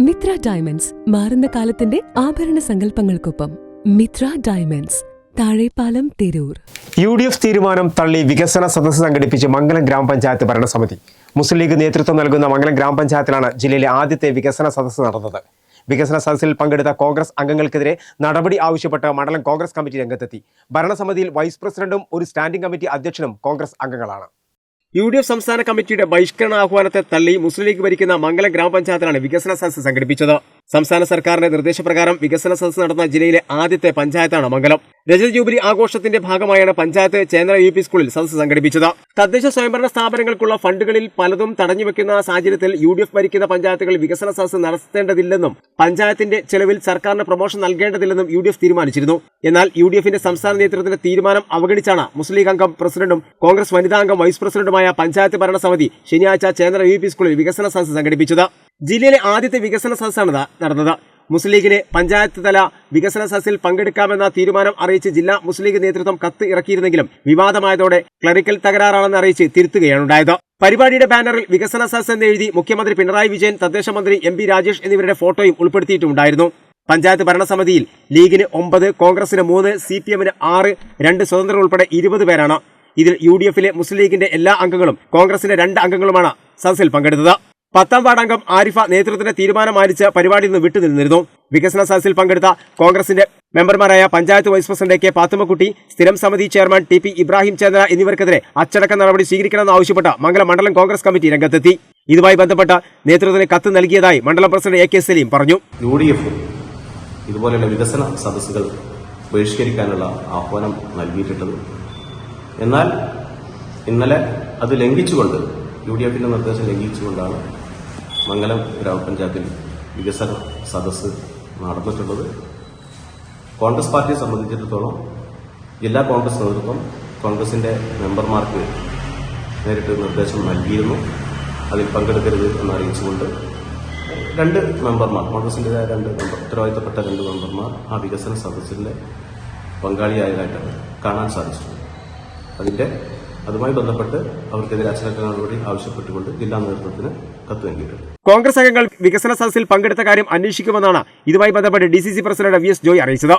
Mitra diamonds മാറുന്ന കാലത്തിന്റെ ആഭരണ സങ്കല്പങ്ങൾക്കൊപ്പം Mithra diamonds Thazhepalam Tirur. U D F തീരുമാനം തള്ളി വികസന സദസ്സ് സംഘടിപ്പിച്ച് മംഗലം ഗ്രാമപഞ്ചായത്ത് ഭരണസമിതി. മുസ്ലിം ലീഗ് നേതൃത്വം നൽകുന്ന മംഗലം ഗ്രാമപഞ്ചായത്തിലാണ് ജില്ലയിലെ ആദ്യത്തെ വികസന സദസ്സ് നടന്നത്. വികസന സദസ്സിൽ പങ്കെടുത്ത കോൺഗ്രസ് അംഗങ്ങൾക്കെതിരെ നടപടി ആവശ്യപ്പെട്ട് മണ്ഡലം കോൺഗ്രസ് കമ്മിറ്റി രംഗത്തെത്തി. ഭരണസമിതിയിൽ വൈസ് പ്രസിഡന്റും ഒരു സ്റ്റാൻഡിംഗ് കമ്മിറ്റി അധ്യക്ഷനും കോൺഗ്രസ് അംഗങ്ങളാണ്. യു ഡി എഫ് സംസ്ഥാന കമ്മിറ്റിയുടെ ബഹിഷ്കരണ ആഹ്വാനത്തെ തള്ളി മുസ്ലിം ലീഗ് ഭരിക്കുന്ന മംഗലം ഗ്രാമപഞ്ചായത്തിലാണ് വികസന സദസ് സംഘടിപ്പിച്ചത്. സംസ്ഥാന സർക്കാരിന്റെ നിർദ്ദേശപ്രകാരം വികസന സദസ്സ് നടന്ന ജില്ലയിലെ ആദ്യത്തെ പഞ്ചായത്താണ് മംഗലം. രജത ജൂബിലി ആഘോഷത്തിന്റെ ഭാഗമായാണ് പഞ്ചായത്ത് ചേന്ദ്ര യു പി സ്കൂളിൽ സദസ്സ് സംഘടിപ്പിച്ചത്. തദ്ദേശ സ്വയംഭരണ സ്ഥാപനങ്ങൾക്കുള്ള ഫണ്ടുകളിൽ പലതും തടഞ്ഞുവെക്കുന്ന സാഹചര്യത്തിൽ യു ഡി എഫ് ഭരിക്കുന്ന പഞ്ചായത്തുകൾ വികസന സദസ്സ് നടത്തേണ്ടതില്ലെന്നും പഞ്ചായത്തിന്റെ ചെലവിൽ സർക്കാരിന് പ്രൊമോഷൻ നൽകേണ്ടതില്ലെന്നും യു ഡി എഫ് തീരുമാനിച്ചിരുന്നു. എന്നാൽ യു ഡി എഫിന്റെ സംസ്ഥാന നേതൃത്വത്തിന്റെ തീരുമാനം അവഗണിച്ചാണ് മുസ്ലിം ലീഗ് അംഗം പ്രസിഡന്റും കോൺഗ്രസ് വനിതാ അംഗം വൈസ് പ്രസിഡന്റുമായ പഞ്ചായത്ത് ഭരണസമിതി ശനിയാഴ്ച ചേന്ദ്ര യു പി സ്കൂളിൽ വികസന സദസ്സ് സംഘടിപ്പിച്ചത്. ജില്ലയിലെ ആദ്യത്തെ വികസന സദസ്സാണ് നടന്നത്. മുസ്ലിം ലീഗിന് പഞ്ചായത്ത് തല വികസന സദസ്സിൽ പങ്കെടുക്കാമെന്ന തീരുമാനം അറിയിച്ച് ജില്ലാ മുസ്ലിം ലീഗ് നേതൃത്വം കത്ത് ഇറക്കിയിരുന്നെങ്കിലും വിവാദമായതോടെ ക്ലറിക്കൽ തകരാറാണെന്ന് അറിയിച്ച് തിരുത്തുകയാണുണ്ടായത്. പരിപാടിയുടെ ബാനറിൽ വികസന സദസ് എന്ന് എഴുതി മുഖ്യമന്ത്രി പിണറായി വിജയൻ തദ്ദേശ മന്ത്രി എം രാജേഷ് എന്നിവരുടെ ഫോട്ടോയും ഉൾപ്പെടുത്തിയിട്ടുണ്ടായിരുന്നു പഞ്ചായത്ത് ഭരണസമിതിയിൽ ലീഗിന് ഒമ്പത് കോൺഗ്രസിന് മൂന്ന് സി പി എമ്മിന് ആറ് രണ്ട് സ്വതന്ത്രർ ഉൾപ്പെടെ ഇരുപത് പേരാണ്. ഇതിൽ യു ഡി എഫിലെ മുസ്ലിം ലീഗിന്റെ എല്ലാ അംഗങ്ങളും കോൺഗ്രസിന്റെ രണ്ട് അംഗങ്ങളുമാണ് സദസ്സിൽ പങ്കെടുത്തത്. പത്താം വാർഡ് അംഗം ആരിഫ നേതൃത്വത്തിന്റെ തീരുമാനം മാനിച്ച് പരിപാടിയിൽ നിന്ന് വിട്ടുനിന്നിരുന്നു വികസന സദസ്സിൽ പങ്കെടുത്ത കോൺഗ്രസിന്റെ മെമ്പർമാരായ panchayat vice president K Pathummakutty സ്ഥിരം സമിതി chairman T P Ibrahim Chandra എന്നിവർക്കെതിരെ അച്ചടക്ക നടപടി സ്വീകരിക്കണമെന്ന് ആവശ്യപ്പെട്ട് മംഗലം മണ്ഡലം കോൺഗ്രസ് കമ്മിറ്റി രംഗത്തെത്തി. ഇതുമായി ബന്ധപ്പെട്ട നേതൃത്വത്തിന് കത്ത് നൽകിയതായി മണ്ഡലം പ്രസിഡന്റ് എ കെ സലീം പറഞ്ഞു. യു ഡി എഫ് ഇതുപോലെയുള്ള വികസന സദസ്സുകൾ ബഹിഷ്കരിക്കാനുള്ള ആഹ്വാനം നൽകിയിട്ടുള്ളത് എന്നാൽ ഇന്നലെ അത് ലംഘിച്ചുകൊണ്ട് യു ഡി എഫിന്റെ നിർദ്ദേശം ലംഘിച്ചുകൊണ്ടാണ് മംഗലം ഗ്രാമപഞ്ചായത്തിൽ വികസന സദസ്സ് നടന്നിട്ടുള്ളത്. കോൺഗ്രസ് പാർട്ടിയെ സംബന്ധിച്ചിടത്തോളം ജില്ലാ കോൺഗ്രസ് നേതൃത്വം കോൺഗ്രസിന്റെ മെമ്പർമാർക്ക് നേരിട്ട് നിർദ്ദേശം നൽകിയിരുന്നു. അതിൽ പങ്കെടുക്കരുത് എന്നറിയിച്ചുകൊണ്ട് രണ്ട് മെമ്പർമാർ കോൺഗ്രസിന്റെതായ രണ്ട് മെമ്പർ ഉത്തരവാദിത്തപ്പെട്ട രണ്ട് മെമ്പർമാർ ആ വികസന സദസ്സിന്റെ പങ്കാളിയായതായിട്ടാണ് കാണാൻ സാധിച്ചിട്ടുള്ളത് അതിന്റെ അതുമായി ബന്ധപ്പെട്ട് അവർക്കെതിരെ അച്ചടക്ക നടപടി ആവശ്യപ്പെട്ടുകൊണ്ട് ജില്ലാ നേതൃത്വത്തിന് കത്ത് നൽകിയിട്ടുണ്ട്. കോൺഗ്രസ് അംഗങ്ങൾ വികസന സദസ്സിൽ പങ്കെടുത്ത കാര്യം അന്വേഷിക്കുമെന്നാണ് ഇതുമായി ബന്ധപ്പെട്ട് D C C president V S Joy അറിയിച്ചത്.